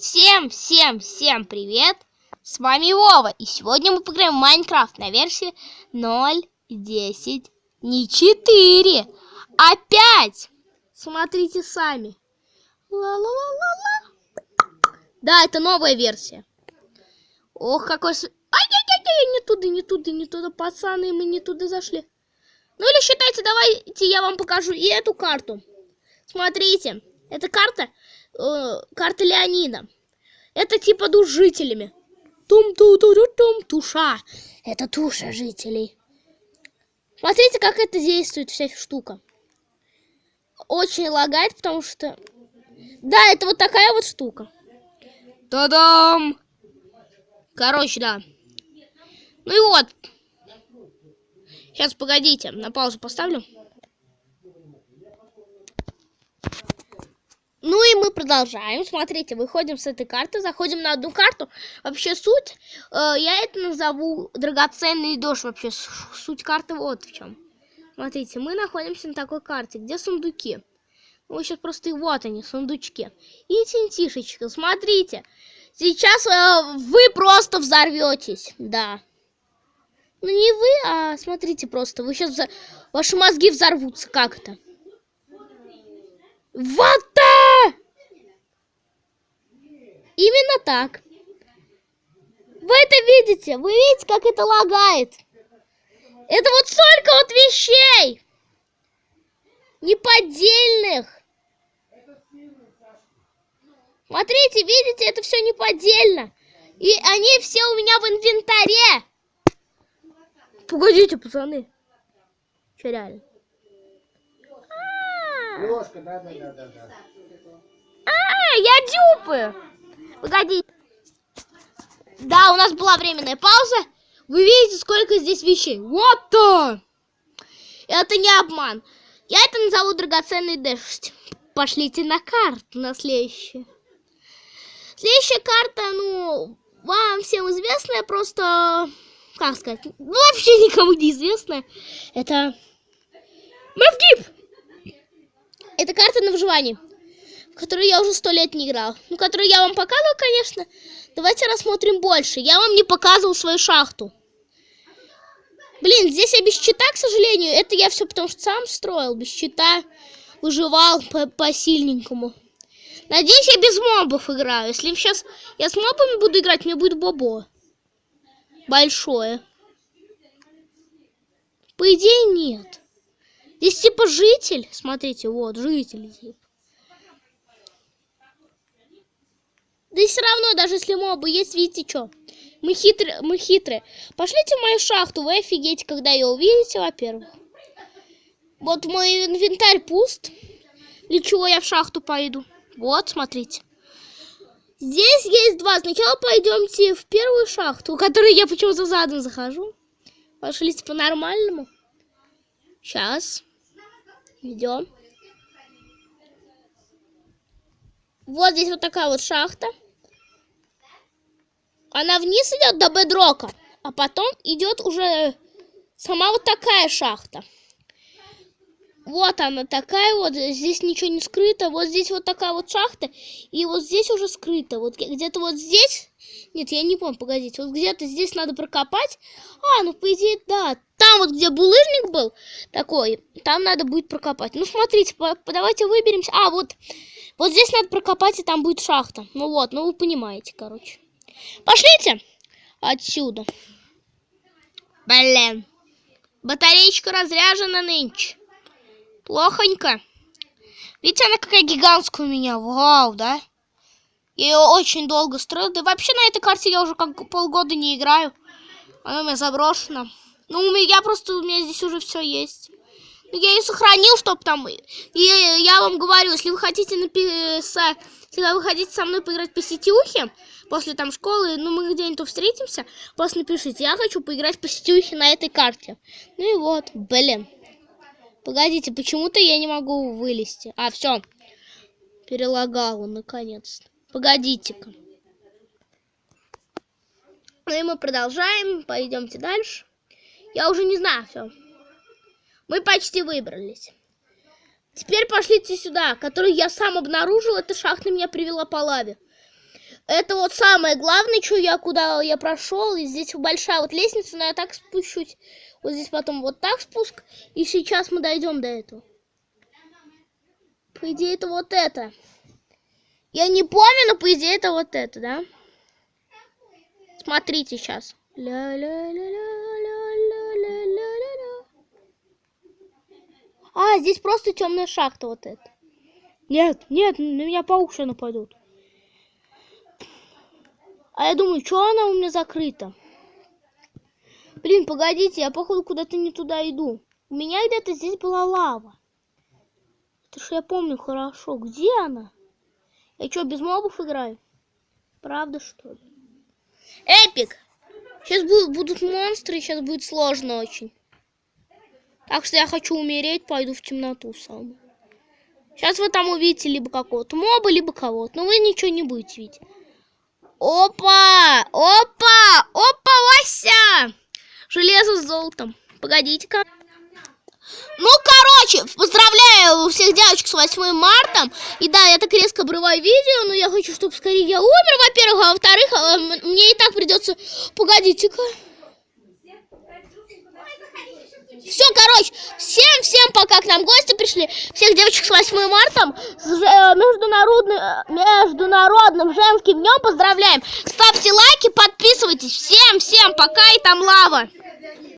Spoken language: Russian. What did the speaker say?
Всем, всем, всем привет! С вами Вова, и сегодня мы поиграем в Майнкрафт на версии 0.10, не 4, а 5. Смотрите сами. Ла-ла-ла-ла-ла. Да, это новая версия. Ох, какой... Ай-яй-яй-яй, не туда, не туда, не туда, пацаны, мы не туда зашли. Ну или считайте, давайте я вам покажу и эту карту. Смотрите, это карта, э, карта Леонида. Это типа душ жителями. тум ту ту ту тум туша. Это туша жителей. Смотрите, как это действует вся штука. Очень лагает, потому что... Да, это вот такая вот штука. Та-дам! Короче, да. Ну и вот. Сейчас, погодите, на паузу поставлю. Ну и мы продолжаем. Смотрите, выходим с этой карты, заходим на одну карту. Вообще суть, э, я это назову драгоценный дождь. Вообще суть карты вот в чем. Смотрите, мы находимся на такой карте, где сундуки. Ну, сейчас просто вот они, сундучки. И тентишечка, смотрите. Сейчас э, вы просто взорветесь, да. Ну не вы, а смотрите просто. Вы сейчас ваши мозги взорвутся. Как так! Именно так. Вы это видите? Вы видите, как это лагает? Это вот столько вот вещей! Неподдельных! Смотрите, видите, это все неподдельно. И они все у меня в инвентаре. Погодите, пацаны. Че реально? А, Лёшка, да, да, да, да, да. А, я дюпы. Погоди. Да, у нас была временная пауза. Вы видите, сколько здесь вещей. Вот то! Это не обман. Я это назову драгоценный дождь. Пошлите на карту, на следующую. Следующая карта, ну, вам всем известная, просто, как сказать, ну, вообще никому не известная. Это Мавгип! Это карта на выживание в которую я уже сто лет не играл. Ну, которую я вам показывал, конечно. Давайте рассмотрим больше. Я вам не показывал свою шахту. Блин, здесь я без щита, к сожалению. Это я все потому что сам строил. Без щита выживал по- по-сильненькому. Надеюсь, я без мобов играю. Если сейчас я с мобами буду играть, мне будет бобо. Большое. По идее, нет. Здесь типа житель. Смотрите, вот, житель типа. Да и все равно, даже если мобы есть, видите что? Мы хитрые, мы хитрые. Пошлите в мою шахту, вы офигеете, когда ее увидите, во-первых. Вот мой инвентарь пуст. Для чего я в шахту пойду? Вот, смотрите. Здесь есть два. Сначала пойдемте в первую шахту, в которую я почему-то задом захожу. Пошлите по-нормальному. Сейчас. Идем. Вот здесь вот такая вот шахта. Она вниз идет до бедрока, а потом идет уже сама вот такая шахта. Вот она такая вот, здесь ничего не скрыто. Вот здесь вот такая вот шахта, и вот здесь уже скрыто. Вот где-то вот здесь, нет, я не помню, погодите, вот где-то здесь надо прокопать. А, ну по идее, да, там вот где булыжник был такой, там надо будет прокопать. Ну смотрите, давайте выберемся. А, вот вот здесь надо прокопать, и там будет шахта. Ну вот, ну вы понимаете, короче. Пошлите отсюда. Блин. Батареечка разряжена нынче. Плохонько. Видите, она какая гигантская у меня. Вау, да? Я ее очень долго строил. Да вообще на этой карте я уже как полгода не играю. Она у меня заброшена. Ну, у меня просто, у меня здесь уже все есть. Ну, я ее сохранил, чтобы там... И я вам говорю, если вы хотите написать... Если вы хотите со мной поиграть по сетюхе, после там школы, ну, мы где-нибудь встретимся, просто напишите, я хочу поиграть по сетюхе на этой карте. Ну и вот, блин. Погодите, почему-то я не могу вылезти. А, все. Перелагало, наконец-то. Погодите-ка. Ну и мы продолжаем. Пойдемте дальше. Я уже не знаю, все. Мы почти выбрались. Теперь пошлите сюда, которую я сам обнаружил. Эта шахта меня привела по лаве. Это вот самое главное, что я куда я прошел. И здесь большая вот лестница, но я так спущусь. Вот здесь потом вот так спуск. И сейчас мы дойдем до этого. По идее, это вот это. Я не помню, но по идее это вот это, да? Смотрите сейчас. А, здесь просто темная шахта вот эта. Нет, нет, на меня паук еще нападет. А я думаю, что она у меня закрыта? Блин, погодите, я походу куда-то не туда иду. У меня где-то здесь была лава. Это ж я помню хорошо. Где она? Я что, без мобов играю? Правда, что ли? Эпик! Сейчас будут, будут монстры, сейчас будет сложно очень. Так что я хочу умереть, пойду в темноту сам. Сейчас вы там увидите либо какого-то моба, либо кого-то. Но вы ничего не будете видеть. Опа! Опа! Опа, Вася! Железо с золотом. Погодите-ка. Ну, короче, поздравляю всех девочек с 8 марта. И да, я так резко обрываю видео, но я хочу, чтобы скорее я умер, во-первых, а во-вторых, а, мне и так придется... Погодите-ка. Все, короче, всем-всем пока к нам гости пришли. Всех девочек с 8 марта, с э, международным, международным женским днем поздравляем. Ставьте лайки, подписывайтесь. Всем-всем пока и там лава.